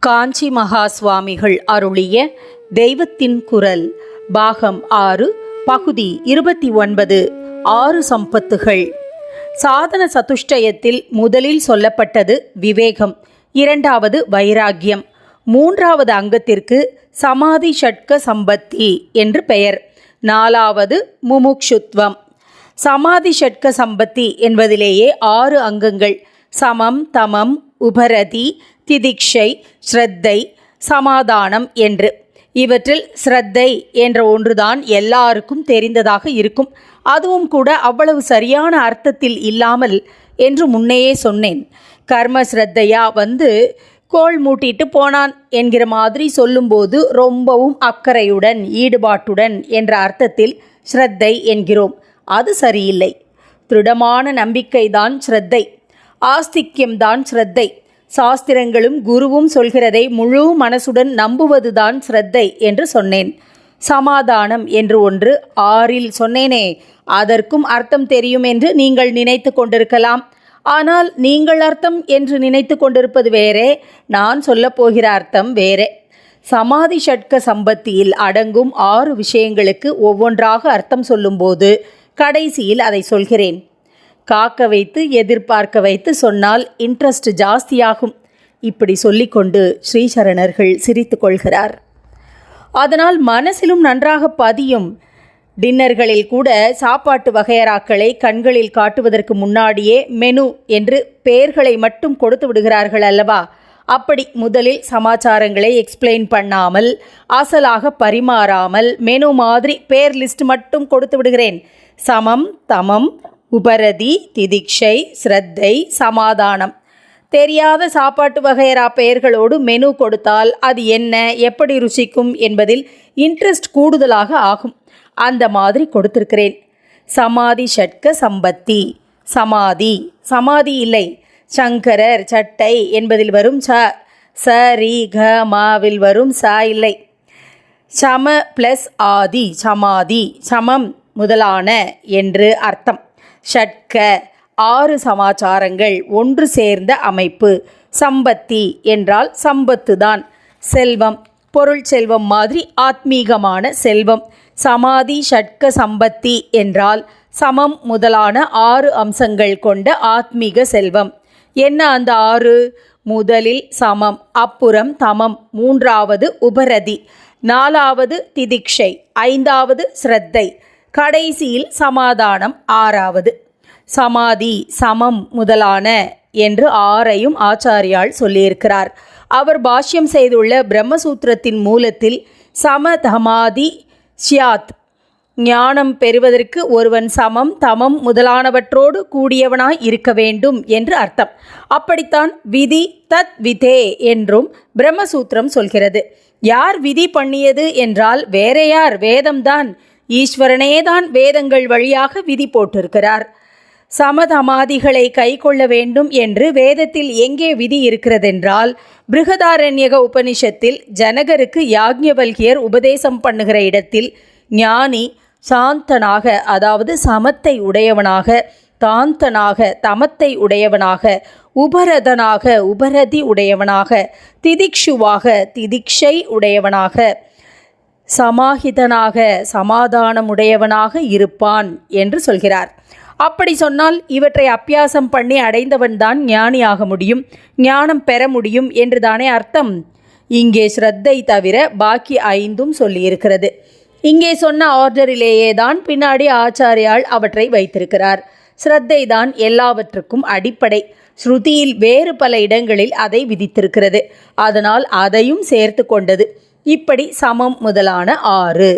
காஞ்சி மகா சுவாமிகள் அருளிய தெய்வத்தின் குரல் பாகம் ஆறு பகுதி இருபத்தி ஒன்பது ஆறு சம்பத்துகள். சாதன சதுஷ்டயத்தில் முதலில் சொல்லப்பட்டது விவேகம் இரண்டாவது வைராக்கியம் மூன்றாவது அங்கத்திற்கு சமாதி ஷட்க சம்பத்தி என்று பெயர் நாலாவது முமுக்ஷுத்வம். சமாதி ஷட்க சம்பத்தி என்பதிலேயே ஆறு அங்கங்கள் சமம் தமம் உபரதி திதிக்ஷை ஸ்ரத்தை சமாதானம் என்று. இவற்றில் ஸ்ரத்தை என்ற ஒன்றுதான் எல்லாருக்கும் தெரிந்ததாக இருக்கும். அதுவும் கூட அவ்வளவு சரியான அர்த்தத்தில் இல்லாமல் என்று முன்னையே சொன்னேன். கர்ம ஸ்ரத்தையா வந்து கோள் மூட்டிட்டு போனான் என்கிற மாதிரி சொல்லும்போது ரொம்பவும் அக்கறையுடன் ஈடுபாட்டுடன் என்ற அர்த்தத்தில் ஸ்ரத்தை என்கிறோம். அது சரியில்லை. திருடமான நம்பிக்கைதான் ஸ்ரத்தை. ஆஸ்திக்யம்தான் ஸ்ரத்தை. சாஸ்திரங்களும் குருவும் சொல்கிறதை முழு மனசுடன் நம்புவதுதான் ஸ்ரத்தை என்று சொன்னேன். சமாதானம் என்று ஒன்று ஆறில் சொன்னேனே. அதற்கும் அர்த்தம் தெரியும் என்று நீங்கள் நினைத்து கொண்டிருக்கலாம். ஆனால் நீங்கள் அர்த்தம் என்று நினைத்து கொண்டிருப்பது வேறே. நான் சொல்லப்போகிற அர்த்தம் வேறே. சமாதி ஷட்க சம்பத்தியில் அடங்கும் ஆறு விஷயங்களுக்கு ஒவ்வொன்றாக அர்த்தம் சொல்லும்போது கடைசியில் அதை சொல்கிறேன். காக்க வைத்து எதிர்பார்க்க வைத்து சொன்னால் இன்ட்ரெஸ்ட் ஜாஸ்தியாகும். இப்படி சொல்லிக்கொண்டு ஸ்ரீசரணர்கள் சிரித்து கொள்கிறார். அதனால் மனசிலும் நன்றாக பதியும். டின்னர்களில் கூட சாப்பாட்டு வகையறாக்களை கண்களில் காட்டுவதற்கு முன்னாடியே மெனு என்று பெயர்களை மட்டும் கொடுத்து விடுகிறார்கள் அல்லவா? அப்படி முதலில் சமாச்சாரங்களை எக்ஸ்பிளைன் பண்ணாமல் அசலாக பரிமாறாமல் மெனு மாதிரி பேர் லிஸ்ட் மட்டும் கொடுத்து விடுகிறேன். சமம் தமம் உபரதி திதிக்ஷை ஸ்ரத்தை சமாதானம். தெரியாத சாப்பாட்டு வகையறா பெயர்களோடு மெனு கொடுத்தால் அது என்ன எப்படி ருசிக்கும் என்பதில் இன்ட்ரெஸ்ட் கூடுதலாக ஆகும். அந்த மாதிரி கொடுத்திருக்கிறேன். சமாதி ஷட்க சம்பத்தி. சமாதி. சமாதி இல்லை. சங்கரர் சட்டை என்பதில் வரும் ச. ச ரி க மாவில் வரும் ச இல்லை. சம ப்ளஸ் ஆதி சமாதி சமம் முதலான என்று அர்த்தம். ஷட்க ஆறு சமாச்சாரங்கள் ஒன்று சேர்ந்த அமைப்பு. சம்பத்தி என்றால் சம்பத்து தான் செல்வம் பொருள் செல்வம் மாதிரி ஆத்மீகமான செல்வம். சமாதி ஷட்க சம்பத்தி என்றால் சமம் முதலான ஆறு அம்சங்கள் கொண்ட ஆத்மீக செல்வம். என்ன அந்த ஆறு? முதலில் சமம் அப்புறம் தமம். மூன்றாவது உபரதி நாலாவது திதிக்ஷை ஐந்தாவது ஸ்ரத்தை. கடைசியில் சமாதானம் ஆறாவது. சமாதி சமம் முதலான என்று ஆறையும் ஆச்சாரியால் சொல்லியிருக்கிறார். அவர் பாஷ்யம் செய்துள்ள பிரம்மசூத்திரத்தின் மூலத்தில் சமதமாதி ஷியாத் ஞானம் பெறுவதற்கு ஒருவன் சமம் தமம் முதலானவற்றோடு கூடியவனாய் இருக்க வேண்டும் என்று அர்த்தம். அப்படித்தான் விதி தத் விதே என்றும் பிரம்மசூத்திரம் சொல்கிறது. யார் விதி பண்ணியது என்றால் வேற யார் வேதம்தான். ஈஸ்வரனேதான் வேதங்கள் வழியாக விதி போட்டிருக்கிறார். சமதமாதிகளை கை கொள்ள வேண்டும் என்று வேதத்தில் எங்கே விதி இருக்கிறதென்றால் பிருகதாரண்யக உபனிஷத்தில் ஜனகருக்கு யாக்ஞவல்கியர் உபதேசம் பண்ணுகிற இடத்தில் ஞானி சாந்தனாக அதாவது சமத்தை உடையவனாக தாந்தனாக தமத்தை உடையவனாக உபரதனாக உபரதி உடையவனாக திதிக்ஷுவாக திதிக்ஷை உடையவனாக சமாஹிதனாக சமாதானமுடையவனாக இருப்பான் என்று சொல்கிறார். அப்படி சொன்னால் இவற்றை அப்பியாசம் பண்ணி அடைந்தவன்தான் ஞானியாக முடியும் ஞானம் பெற முடியும் என்று தானே அர்த்தம்? இங்கே ஸ்ரத்தை தவிர பாக்கி ஐந்தும் சொல்லியிருக்கிறது. இங்கே சொன்ன ஆர்டரிலேயே தான் பின்னாடி ஆச்சாரியால் அவற்றை வைத்திருக்கிறார். ஸ்ரத்தை தான் எல்லாவற்றுக்கும் அடிப்படை. ஸ்ருதியில் வேறு பல இடங்களில் அதை விதித்திருக்கிறது. அதனால் அதையும் சேர்த்து கொண்டது. இப்படி சமம் முதலான ஆறு.